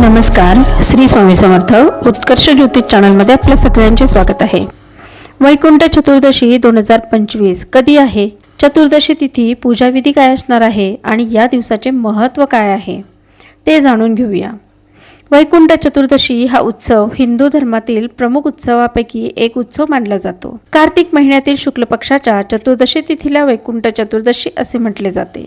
नमस्कार श्री स्वामी समर्थ उत्कर्ष ज्योतिष चॅनलमध्ये आपल्या सगळ्यांचे स्वागत आहे. वैकुंठ चतुर्दशी दोन हजार पंचवीस कधी आहे? चतुर्दशी तिथी पूजाविधी काय असणार आहे आणि या दिवसाचे महत्त्व काय आहे? ते जाणून घेऊया. वैकुंठ चतुर्दशी हा उत्सव हिंदू धर्मातील प्रमुख उत्सवापैकी एक उत्सव मानला जातो. कार्तिक महिन्यातील शुक्ल पक्षाच्या चतुर्दशी तिथीला वैकुंठ चतुर्दशी असे म्हटले जाते.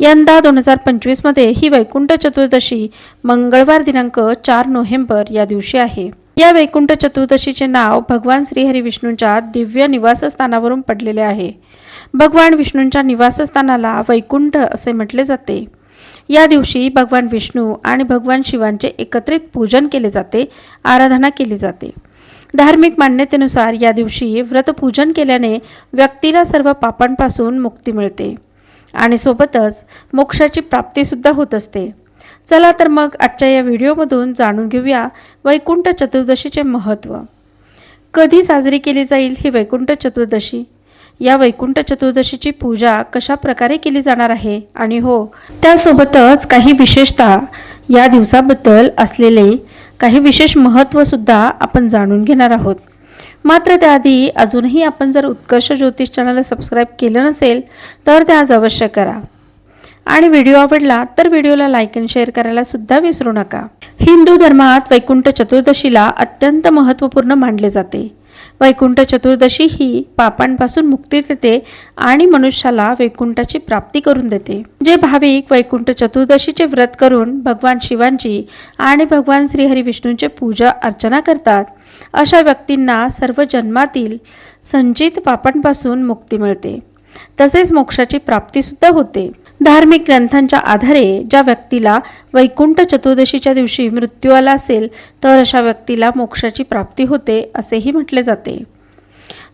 यंदा दोन हजार पंचवीसमध्ये ही वैकुंठ चतुर्दशी मंगळवार दिनांक चार नोव्हेंबर या दिवशी आहे. या वैकुंठ चतुर्दशीचे नाव भगवान श्रीहरी विष्णूंच्या दिव्य निवासस्थानावरून पडलेले आहे. भगवान विष्णूंच्या निवासस्थानाला वैकुंठ असे म्हटले जाते. या दिवशी भगवान विष्णू आणि भगवान शिवांचे एकत्रित पूजन केले जाते आराधना केली जाते. धार्मिक मान्यतेनुसार या दिवशी व्रतपूजन केल्याने व्यक्तीला सर्व पापांपासून मुक्ती मिळते आणि सोबतच मोक्षाची प्राप्तीसुद्धा होत असते. चला तर मग आजच्या या व्हिडिओमधून जाणून घेऊया वैकुंठ चतुर्दशीचे महत्त्व कधी साजरी केली जाईल ही वैकुंठ चतुर्दशी? या वैकुंठ चतुर्दशीची पूजा कशा प्रकारे केली जाणार आहे? आणि हो त्यासोबतच काही विशेषतः या दिवसाबद्दल असलेले काही विशेष महत्त्वसुद्धा आपण जाणून घेणार आहोत. मात्र त्याआधी अजूनही आपण जर उत्कर्ष ज्योतिष चॅनलला सबस्क्राईब केलं नसेल तर ते आज अवश्य करा. आणि व्हिडिओ आवडला तर व्हिडिओला लाईक अँड शेअर करायला सुद्धा विसरू नका. हिंदू धर्मात वैकुंठ चतुर्दशीला अत्यंत महत्त्वपूर्ण मानले जाते. वैकुंठ चतुर्दशी ही पापांपासून मुक्ती देते आणि मनुष्याला वैकुंठाची प्राप्ती करून देते. जे भाविक वैकुंठ चतुर्दशीचे व्रत करून भगवान शिवांची आणि भगवान श्रीहरी विष्णूंचे पूजा अर्चना करतात अशा व्यक्तींना सर्व जन्मातील संचित पापांपासून मुक्ती मिळते. तसेच मोक्षाची प्राप्तीसुद्धा होते. धार्मिक ग्रंथांच्या आधारे ज्या व्यक्तीला वैकुंठ चतुर्दशीच्या दिवशी मृत्यू आला असेल तर अशा व्यक्तीला मोक्षाची प्राप्ती होते असेही म्हटले जाते.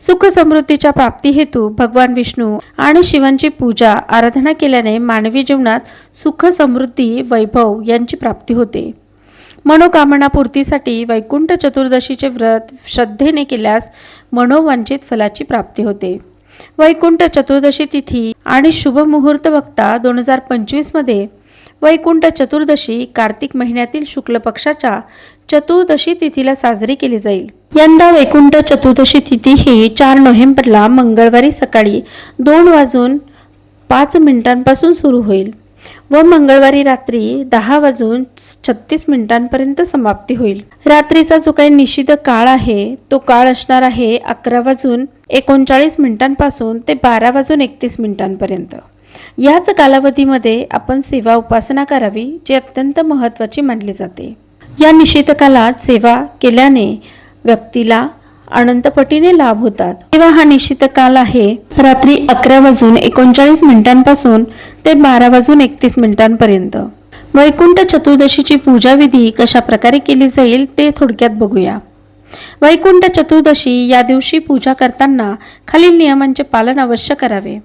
सुख समृद्धीच्या प्राप्ती हेतू भगवान विष्णू आणि शिवांची पूजा आराधना केल्याने मानवी जीवनात सुख समृद्धी वैभव यांची प्राप्ती होते. मनोकामना पूर्तीसाठी वैकुंठ चतुर्दशीचे व्रत श्रद्धेने केल्यास मनोवांछित फलाची प्राप्ती होते. वैकुंठ चतुर्दशी तिथी आणि शुभ मुहूर्त बघता दोन हजार पंचवीसमध्ये. वैकुंठ चतुर्दशी कार्तिक महिन्यातील शुक्ल पक्षाच्या चतुर्दशी तिथीला साजरी केली जाईल. यंदा वैकुंठ चतुर्दशी तिथी ही चार नोव्हेंबरला मंगळवारी सकाळी दोन वाजून पाच मिनिटांपासून सुरू होईल व मंगळवारी रात्री दहा वाजून छत्तीस मिनिटांपर्यंत समाप्ती होईल. रात्रीचा जो काही निषिद्ध काळ आहे तो काळ असणार आहे अकरा वाजून एकोणचाळीस मिनिटांपासून ते बारा वाजून एकतीस मिनिटांपर्यंत. याच कालावधीमध्ये आपण सेवा उपासना करावी जी अत्यंत महत्त्वाची मानली जाते. या निश्चित कालात सेवा केल्याने व्यक्तीला अनंतपटीने लाभ होतात. तेव्हा हा निश्चित काल आहे. रात्री अकरा वाजून एकोणचाळीस मिनिटांपासून ते बारा वाजून एकतीस मिनिटांपर्यंत. वैकुंठ चतुर्दशीची पूजाविधी कशा प्रकारे केली जाईल ते थोडक्यात बघूया. वैकुंठ चतुर्दशी या दिवशी पूजा करताना खालील नियमांचे पालन अवश्य करावे.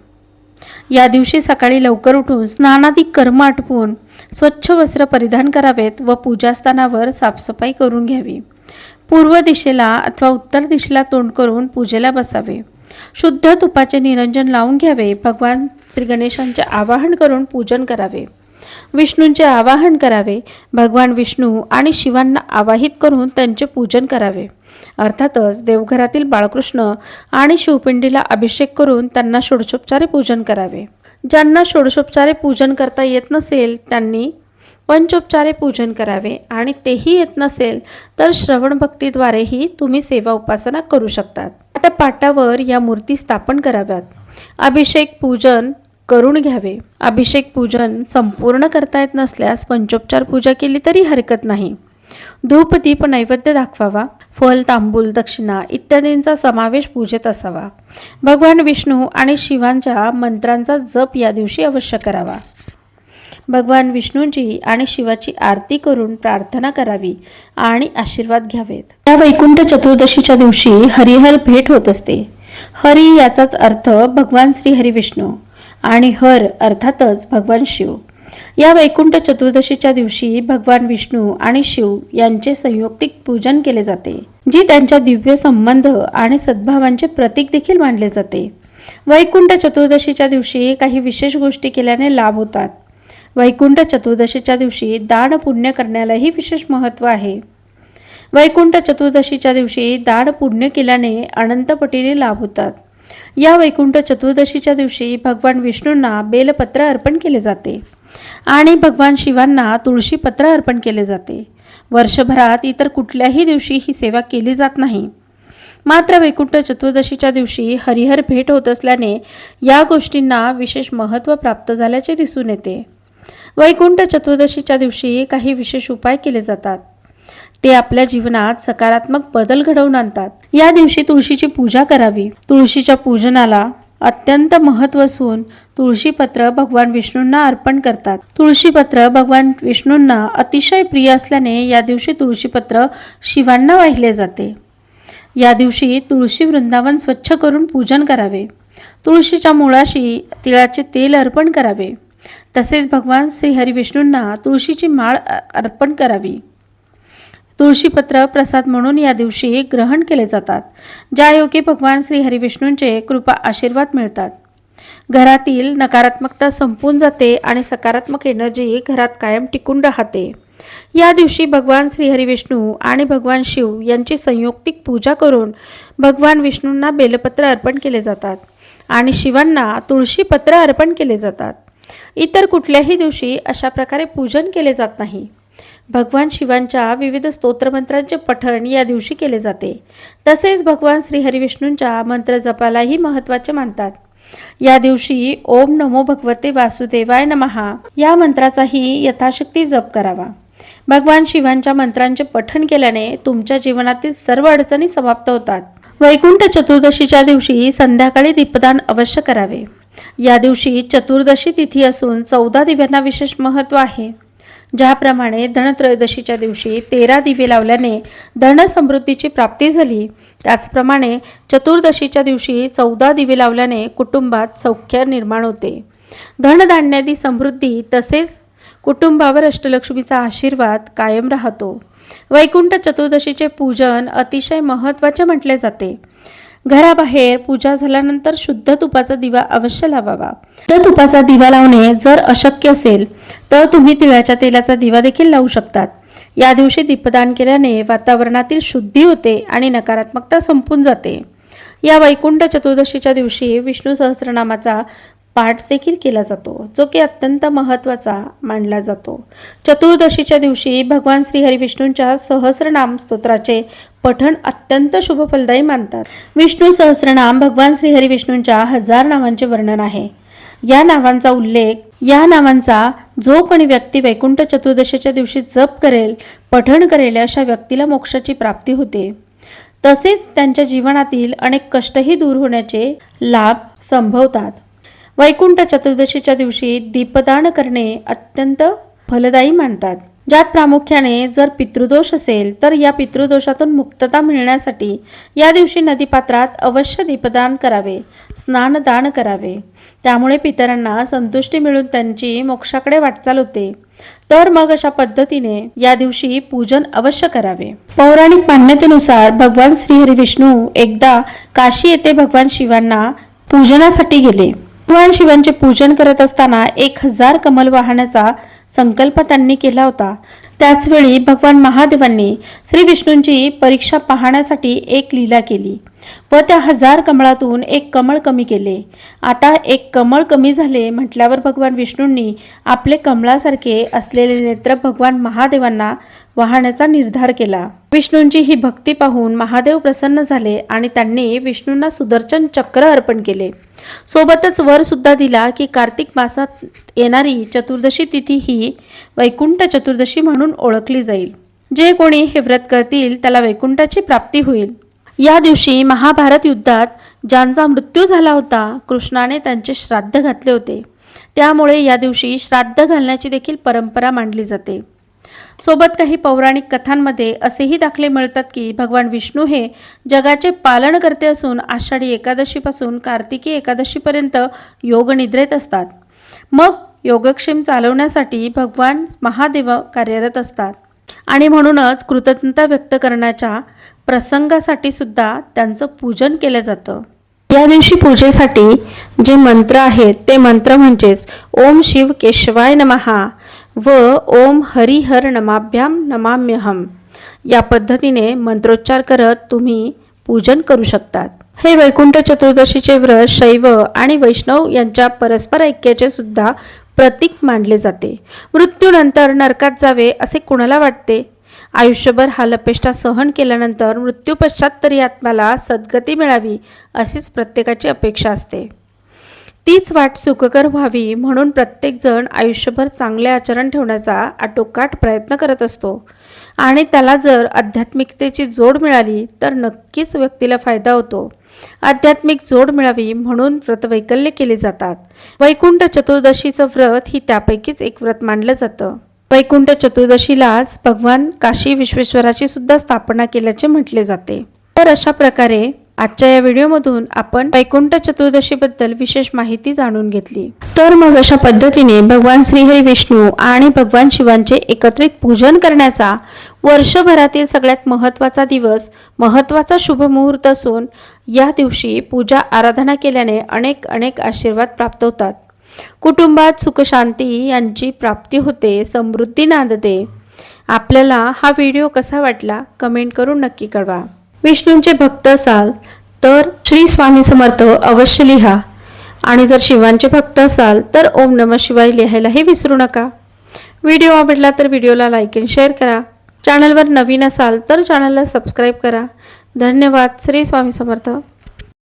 या दिवशी सकाळी लवकर उठून स्नानादी कर्म आटपून स्वच्छ वस्त्र परिधान करावेत व पूजास्थानावर साफसफाई करून घ्यावी. पूर्व दिशेला अथवा उत्तर दिशेला तोंड करून पूजेला बसावे. शुद्ध तुपाचे निरंजन लावून घ्यावे. भगवान श्री गणेशांचे आवाहन करून पूजन करावे. विष्णूंचे आवाहन करावे भगवान विष्णू आणि शिवांना आवाहित करून त्यांचे पूजन करावे. अर्थातच देवघरातील बाळकृष्ण आणि शिवपिंडीला अभिषेक करून त्यांना षोडशोपचारे पूजन करावे. ज्यांना षोडशोपचारे पूजन करता येत नसेल त्यांनी पंचोपचारे पूजन करावे आणि तेही येत नसेल तर श्रवण भक्तीद्वारेही तुम्ही सेवा उपासना करू शकतात. आता पाटावर या मूर्ती स्थापन कराव्यात. अभिषेक पूजन करून घ्यावे. अभिषेक पूजन संपूर्ण करता येत नसल्यास पंचोपचार पूजा केली तरी हरकत नाही. धूप दीप नैवेद्य दाखवावा. फल तांबूल दक्षिणा इत्यादींचा समावेश पूजेत असावा. भगवान विष्णू आणि शिवांच्या मंत्रांचा जप या दिवशी अवश्य करावा. भगवान विष्णूंची आणि शिवाची आरती करून प्रार्थना करावी आणि आशीर्वाद घ्यावेत. या वैकुंठ चतुर्दशीच्या दिवशी हरिहर भेट होत असते. हरी याचाच अर्थ भगवान श्री हरिविष्णू आणि हर अर्थातच भगवान शिव. या वैकुंठ चतुर्दशीच्या दिवशी भगवान विष्णू आणि शिव यांचे संयुक्तिक पूजन केले जाते जी त्यांच्या दिव्य संबंध आणि सद्भावांचे प्रतीक देखील मानले जाते. वैकुंठ चतुर्दशीच्या दिवशी काही विशेष गोष्टी केल्याने लाभ होतात. वैकुंठ चतुर्दशीच्या दिवशी दान पुण्य करण्यालाही विशेष महत्त्व आहे. वैकुंठ चतुर्दशीच्या दिवशी दान पुण्य केल्याने अनंतपटीने लाभ होतात. या वैकुंठ चतुर्दशीच्या दिवशी भगवान विष्णूंना बेलपत्र अर्पण केले जाते आणि भगवान शिवांना तुळशीपत्र अर्पण केले जाते. वर्षभरात इतर कुठल्याही दिवशी ही सेवा केली जात नाही. मात्र वैकुंठ चतुर्दशीच्या दिवशी हरिहर भेट होत असल्याने या गोष्टींना विशेष महत्त्व प्राप्त झाल्याचे दिसून येते. वैकुंठ चतुर्दशीच्या दिवशी काही विशेष उपाय केले जातात. ते आपल्या जीवनात सकारात्मक बदल घडवून आणतात. या दिवशी तुळशीची पूजा करावी. तुळशीच्या पूजनाला अत्यंत महत्त्व असून तुळशीपत्र भगवान विष्णूंना अर्पण करतात. तुळशीपत्र भगवान विष्णूंना अतिशय प्रिय असल्याने या दिवशी तुळशीपत्र शिवांना वाहिले जाते. या दिवशी तुळशी वृंदावन स्वच्छ करून पूजन करावे. तुळशीच्या मुळाशी तिळाचे तेल अर्पण करावे. तसेच भगवान श्री हरिविष्णूंना तुळशीची माळ अर्पण करावी. तुळशीपत्र प्रसाद म्हणून या दिवशी ग्रहण केले जातात. ज्यायोगे भगवान श्री हरिविष्णूंचे कृपा आशीर्वाद मिळतात. घरातील नकारात्मकता संपून जाते आणि सकारात्मक एनर्जी घरात कायम टिकून राहते. या दिवशी भगवान श्री हरिविष्णू आणि भगवान शिव यांची संयुक्तिक पूजा करून भगवान विष्णूंना बेलपत्र अर्पण केले जातात आणि शिवांना तुळशीपत्र अर्पण केले जातात. इतर कुठल्याही दिवशी अशा प्रकारे पूजन केले जात नाही. भगवान शिवांच्या विविध स्तोत्रमंत्रांचे पठण या दिवशी केले जाते. तसेच भगवान श्रीहरिविष्णूंच्या मंत्र जपालाही महत्त्वाचे मानतात. या दिवशी ओम नमो भगवते वासुदेवाय नमहा या मंत्राचाही यथाशक्ती जप करावा. भगवान शिवांच्या मंत्रांचे पठण केल्याने तुमच्या जीवनातील सर्व अडचणी समाप्त होतात. वैकुंठ चतुर्दशीच्या दिवशी संध्याकाळी दीपदान अवश्य करावे. या दिवशी चतुर्दशी तिथी असून चौदा दिव्यांना विशेष महत्त्व आहे. ज्याप्रमाणे धनत्रयोदशीच्या दिवशी तेरा दिवे लावल्याने धन समृद्धीची प्राप्ती झाली. त्याचप्रमाणे चतुर्दशीच्या दिवशी चौदा दिवे लावल्याने कुटुंबात सौख्य निर्माण होते. धनधान्यादी समृद्धी तसेच कुटुंबावर अष्टलक्ष्मीचा आशीर्वाद कायम राहतो. वैकुंठ चतुर्दशीचे पूजन अतिशय महत्त्वाचे म्हटले जाते. घराबाहेर पूजा झाल्यानंतर शुद्ध तुपाचा दिवा अवश्य लावावा. तर तुपाचा दिवा लावणे जर अशक्य असेल तर तुम्ही तिळाच्या तेलाचा दिवा देखील लावू शकतात. या दिवशी दीपदान केल्याने वातावरणातील शुद्धी होते आणि नकारात्मकता संपून जाते. या वैकुंठ चतुर्दशीच्या दिवशी विष्णू सहस्रनामाचा पाठ देखील केला जातो जो की अत्यंत महत्त्वाचा मानला जातो. चतुर्दशीच्या दिवशी भगवान श्री हरिविष्णूंच्या सहस्रनाम स्तोत्राचे पठण अत्यंत शुभफलदायी मानतात. विष्णू सहस्रनाम भगवान श्री हरिविष्णूंच्या हजार नावांचे वर्णन आहे. या नावांचा उल्लेख या नावांचा जो कोणी व्यक्ती वैकुंठ चतुर्दशीच्या दिवशी जप करेल पठण करेल अशा व्यक्तीला मोक्षाची प्राप्ती होते. तसेच त्यांच्या जीवनातील अनेक कष्टही दूर होण्याचे लाभ संभवतात. वैकुंठ चतुर्दशीच्या दिवशी दीपदान करणे अत्यंत फलदायी मानतात. ज्यात प्रामुख्याने जर पितृदोष असेल तर या पितृदोषातून मुक्तता मिळण्यासाठी या दिवशी नदीपात्रात अवश्य दीपदान करावे स्नानदान करावे. त्यामुळे पितरांना संतुष्टी मिळून त्यांची मोक्षाकडे वाटचाल होते. तर मग अशा पद्धतीने या दिवशी पूजन अवश्य करावे. पौराणिक मान्यतेनुसार भगवान श्रीहरी विष्णू एकदा काशी येथे भगवान शिवांना पूजनासाठी गेले. भगवान शिवांचे पूजन करत असताना एक हजार कमल वाहण्याचा संकल्प त्यांनी केला होता. त्याचवेळी भगवान महादेवांनी श्री विष्णूंची परीक्षा पाहण्यासाठी एक लीला केली. व त्या हजार कमळातून एक कमळ कमी केले. आता एक कमळ कमी झाले म्हटल्यावर भगवान विष्णूंनी आपले कमळासारखे असलेले नेत्र भगवान महादेवांना वाहण्याचा निर्धार केला. विष्णूंची ही भक्ती पाहून महादेव प्रसन्न झाले आणि त्यांनी विष्णूंना सुदर्शन चक्र अर्पण केले. सोबतच वर सुद्धा दिला की कार्तिक मासात येणारी चतुर्दशी तिथी ही वैकुंठ चतुर्दशी म्हणून ओळखली जाईल. जे कोणी हे व्रत करतील त्याला वैकुंठाची प्राप्ती होईल. या दिवशी महाभारत युद्धात ज्यांचा मृत्यू झाला होता कृष्णाने त्यांचे श्राद्ध घातले होते. त्यामुळे या दिवशी श्राद्ध घालण्याची देखील परंपरा मांडली जाते. सोबत काही पौराणिक कथांमध्ये असेही दाखले मिळतात की भगवान विष्णू हे जगाचे पालन करते असून आषाढी एकादशीपासून कार्तिकी एकादशीपर्यंत योगनिद्रेत असतात. मग योगक्षेम चालवण्यासाठी भगवान महादेव कार्यरत असतात. आणि म्हणूनच कृतज्ञता व्यक्त करण्याच्या प्रसंगासाठी सुद्धा त्यांचं पूजन केलं जातं. या दिवशी पूजेसाठी जे मंत्र आहेत ते मंत्र म्हणजेच ओम शिव केशवाय नमहा व ओम हरिहर नमाभ्याम नमाम्यहम. या पद्धतीने मंत्रोच्चार करत तुम्ही पूजन करू शकतात. हे वैकुंठ चतुर्दशीचे व्रत शैव आणि वैष्णव यांच्या परस्पर ऐक्याचे सुद्धा प्रतीक मानले जाते. मृत्यूनंतर नरकात जावे असे कुणाला वाटते? आयुष्यभर हा लपेष्टा सहन केल्यानंतर मृत्यूपश्चात तरी आत्म्याला सद्गती मिळावी अशीच प्रत्येकाची अपेक्षा असते. तीच वाट सुखकर व्हावी म्हणून प्रत्येकजण आयुष्यभर चांगले आचरण ठेवण्याचा आटोकाट प्रयत्न करत असतो. आणि त्याला जर आध्यात्मिकतेची जोड मिळाली तर नक्कीच व्यक्तीला फायदा होतो. आध्यात्मिक जोड मिळावी म्हणून व्रतवैकल्य केले जातात. वैकुंठ चतुर्दशीचं व्रत ही त्यापैकीच एक व्रत मानलं जातं. वैकुंठ चतुर्दशीलाच भगवान काशी विश्वेश्वराची सुद्धा स्थापना केल्याचे म्हटले जाते. तर अशा प्रकारे आजच्या या व्हिडिओमधून आपण वैकुंठ चतुर्दशीबद्दल विशेष माहिती जाणून घेतली. तर मग अशा पद्धतीने भगवान श्रीहरी विष्णू आणि भगवान शिवांचे एकत्रित पूजन करण्याचा वर्षभरातील सगळ्यात महत्त्वाचा दिवस महत्त्वाचा शुभ मुहूर्त असून या दिवशी पूजा आराधना केल्याने अनेक अनेक आशीर्वाद प्राप्त होतात. कुटुंबात सुखशांती यांची प्राप्ती होते समृद्धी नांदते. आपल्याला हा व्हिडिओ कसा वाटला कमेंट करून नक्की कळवा. विष्णूंचे भक्त असाल तर श्री स्वामी समर्थ अवश्य लिहा. आणि जर शिवांचे भक्त असाल तर ओम नम शिवाय लिहायलाही विसरू नका. व्हिडिओ आवडला तर व्हिडिओला लाईक अँड शेअर करा. चॅनलवर नवीन असाल तर चॅनलला सबस्क्राईब करा. धन्यवाद. श्री स्वामी समर्थ.